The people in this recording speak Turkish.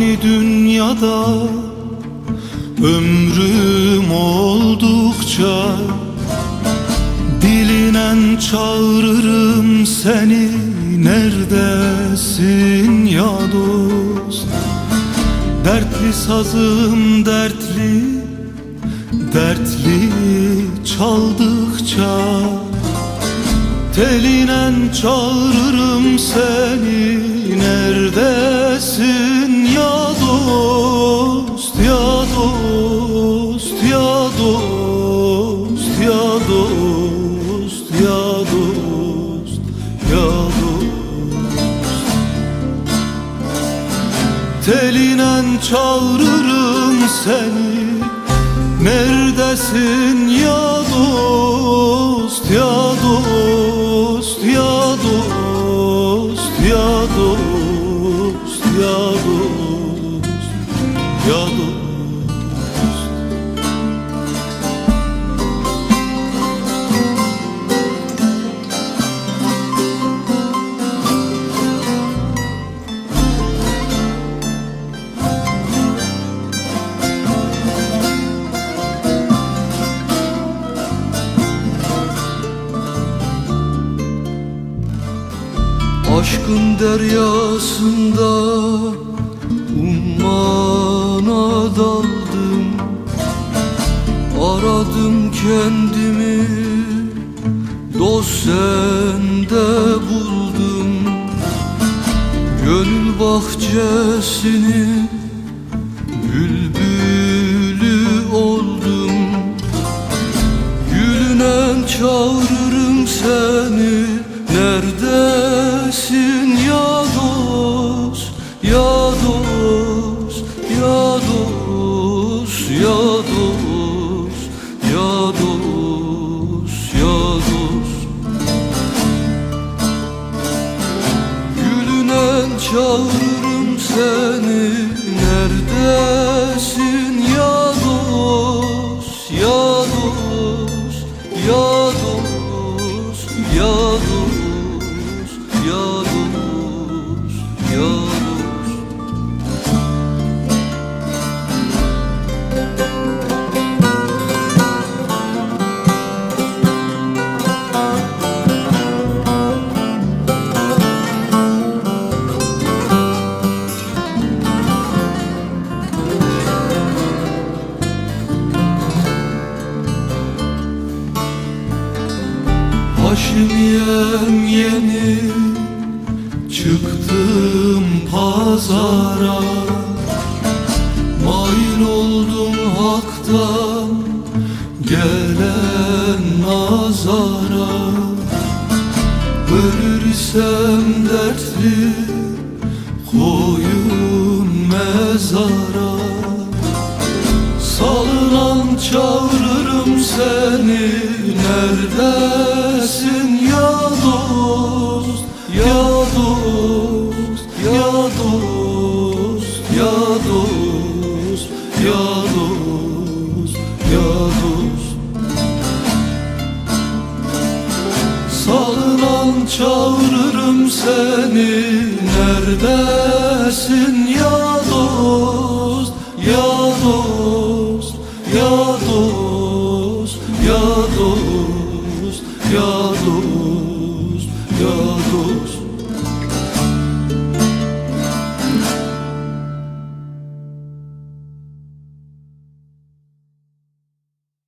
dünyada Ömrüm oldukça Dilinen çağırırım seni. Neredesin ya dost? Dertli sazım dertli Dertli çaldıkça Telinen çağırırım seni. Neredesin seni. Neredesin ya dost ya dost ya dost ya dost ya dost Aşkın deryasında ummana daldım. Aradım kendimi dost sende buldum. Gönül bahçesinin bülbülü oldum. Gülünen çağırırım seni Neredesin Ya dost Haşimiyem yeni Çıktım pazara. Mail oldum haktan Gelen nazara. Ölürsem dertli Koyun mezara. Salınan çağırırım seni Neredesin ya dost? Ya dost Ya dost Ya dost Ya dost Ya dost. Salınan çağırırım seni. Neredesin Ya dost? Ya dost